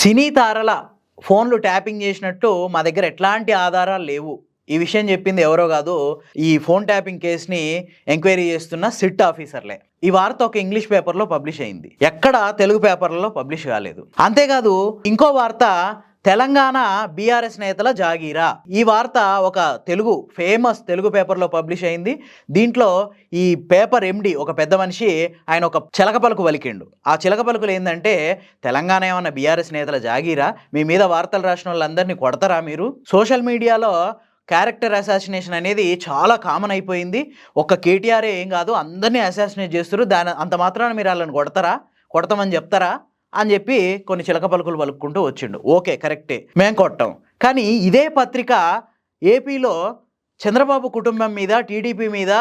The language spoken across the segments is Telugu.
సినీ తారల ఫోన్లు ట్యాపింగ్ చేసినట్టు మా దగ్గర ఎట్లాంటి ఆధారాలు లేవు. ఈ విషయం చెప్పింది ఎవరో కాదు ఈ ఫోన్ ట్యాపింగ్ కేసుని ఎంక్వైరీ చేస్తున్న సిట్ ఆఫీసర్లే. ఈ వార్త ఒక ఇంగ్లీష్ పేపర్లో పబ్లిష్ అయింది. ఎక్కడ తెలుగు పేపర్లలో పబ్లిష్ కాలేదు. అంతేకాదు ఇంకో వార్త తెలంగాణ బీఆర్ఎస్ నేతల జాగీరా. ఈ వార్త ఒక తెలుగు ఫేమస్ తెలుగు పేపర్లో పబ్లిష్ అయింది. దీంట్లో ఈ పేపర్ ఎండి ఒక పెద్ద మనిషి ఆయన ఒక చిలక పలుకు పలికిండు ఆ చిలక పలుకులు ఏంటంటే తెలంగాణ ఏమన్నా బీఆర్ఎస్ నేతల జాగీరా? మీ మీద వార్తలు రాసిన వాళ్ళందరినీ కొడతారా మీరు? సోషల్ మీడియాలో క్యారెక్టర్ అసాసినేషన్ అనేది చాలా కామన్ అయిపోయింది. ఒక్క కేటీఆర్ ఏం కాదు అందరినీ అసాసినేట్ చేస్తారు దాని అంత మాత్రాన మీరు వాళ్ళని కొడతారా? కొడతామని చెప్తారా? అని చెప్పి కొన్ని చిలక పలుకులు పలుకుంటూ వచ్చిండు. ఓకే కరెక్టే మేం కొట్టాం. కానీ ఇదే పత్రిక ఏపీలో చంద్రబాబు కుటుంబం మీద టీడీపీ మీద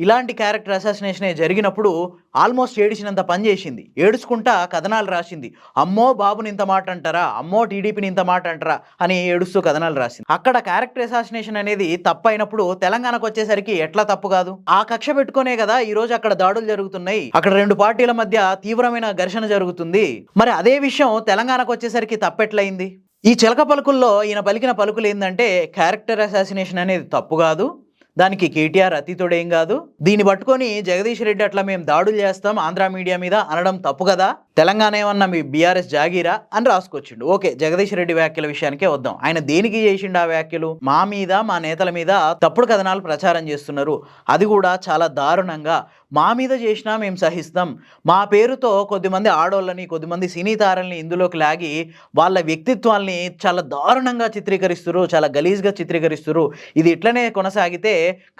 ఇలాంటి క్యారెక్టర్ అసాసినేషన్ జరిగినప్పుడు ఆల్మోస్ట్ ఏడిచినంత పని చేసింది. ఏడుచుకుంటా కథనాలు రాసింది. అమ్మో బాబుని ఇంత మాట అంటారా? అమ్మో టీడీపీని ఇంత మాట అంటారా? అని ఏడుస్తూ కథనాలు రాసింది. అక్కడ క్యారెక్టర్ అసాసినేషన్ అనేది తప్పు అయినప్పుడు తెలంగాణకు వచ్చేసరికి ఎట్లా తప్పు కాదు? ఆ కక్ష పెట్టుకునే కదా ఈ రోజు అక్కడ దాడులు జరుగుతున్నాయి. అక్కడ రెండు పార్టీల మధ్య తీవ్రమైన ఘర్షణ జరుగుతుంది. మరి అదే విషయం తెలంగాణకు వచ్చేసరికి తప్పెట్లయింది? ఈ చిలక పలుకుల్లో ఈయన పలికిన పలుకులు ఏంటంటే క్యారెక్టర్ అసాసినేషన్ అనేది తప్పు కాదు. దానికి కేటీఆర్ అతీతుడేం కాదు. దీన్ని పట్టుకొని జగదీష్ రెడ్డి అట్లా మేము దాడులు చేస్తాం. ఆంధ్ర మీడియా మీద అనడం తప్పు కదా? తెలంగాణ ఏమన్నా మీ బీఆర్ఎస్ జాగీరా అని రాసుకొచ్చిండు. ఓకే జగదీష్ రెడ్డి వ్యాఖ్యల విషయానికే వద్దాం. ఆయన దేనికి చేసిండు ఆ వ్యాఖ్యలు? మా మీద మా నేతల మీద తప్పుడు కథనాలు ప్రచారం చేస్తున్నారు. అది కూడా చాలా దారుణంగా. మా మీద చేసినా మేము సహిస్తాం. మా పేరుతో కొద్దిమంది ఆడోళ్ళని కొద్దిమంది సినీ తారల్ని ఇందులోకి లాగి వాళ్ళ వ్యక్తిత్వాల్ని చాలా దారుణంగా చిత్రీకరిస్తురు చాలా గలీజ్గా చిత్రీకరిస్తురు ఇది ఇట్లనే కొనసాగితే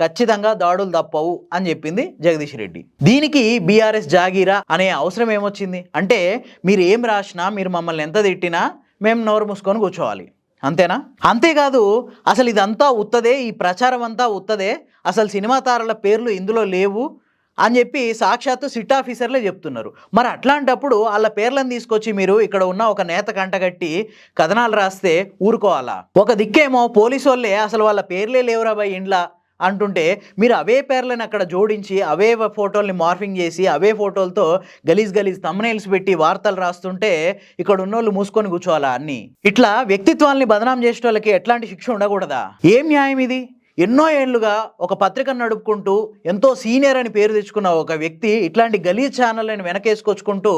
ఖచ్చితంగా దాడులు తప్పవు అని చెప్పింది జగదీష్ రెడ్డి. దీనికి బీఆర్ఎస్ జాగీరా అనే అవసరం ఏమొచ్చింది? అంటే మీరు ఏం రాసినా మీరు మమ్మల్ని ఎంత తిట్టినా మేము నోరు మూసుకొని కూర్చోవాలి. అంతేనా? అంతేకాదు అసలు ఇదంతా ఉత్తదే ఈ ప్రచారం అంతా ఉత్తదే అసలు సినిమా తారల పేర్లు ఇందులో లేవు అని చెప్పి సాక్షాత్తు సిట్ ఆఫీసర్లే చెప్తున్నారు. మరి అట్లాంటప్పుడు వాళ్ళ పేర్లను తీసుకొచ్చి మీరు ఇక్కడ ఉన్న ఒక నేత కంటగట్టి కథనాలు రాస్తే ఊరుకోవాలా? ఒక దిక్కేమో పోలీసు వాళ్ళే అసలు వాళ్ళ పేర్లే లేవురా బాయ్ ఇండ్ల. అంటుంటే మీరు అవే పేర్లను అక్కడ జోడించి అవే ఫోటోల్ని మార్ఫింగ్ చేసి అవే ఫోటోలతో గలీజ్ గలీజ్ తమ్నైల్స్ పెట్టి వార్తలు రాస్తుంటే ఇక్కడ ఉన్నోళ్ళు మూసుకొని కూర్చోవాలా అన్ని? ఇట్లా వ్యక్తిత్వాల్ని బదనాం చేసే వాళ్ళకి ఎట్లాంటి శిక్ష ఉండకూడదా? ఏం న్యాయం ఇది? ఎన్నో ఏళ్ళుగా ఒక పత్రికను నడుపుకుంటూ ఎంతో సీనియర్ అని పేరు తెచ్చుకున్న ఒక వ్యక్తి ఇట్లాంటి గలీజ్ ఛానళ్ళని వెనకేసుకొచ్చుకుంటూ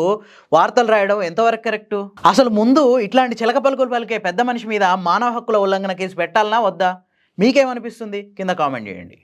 వార్తలు రాయడం ఎంతవరకు కరెక్ట్? అసలు ముందు ఇట్లాంటి చిలక పలుకులు పలికే పెద్ద మనిషి మీద మానవ హక్కుల ఉల్లంఘన కేసు పెట్టాలనా వద్దా? మీకేమనిపిస్తుంది? కింద కామెంట్ చేయండి.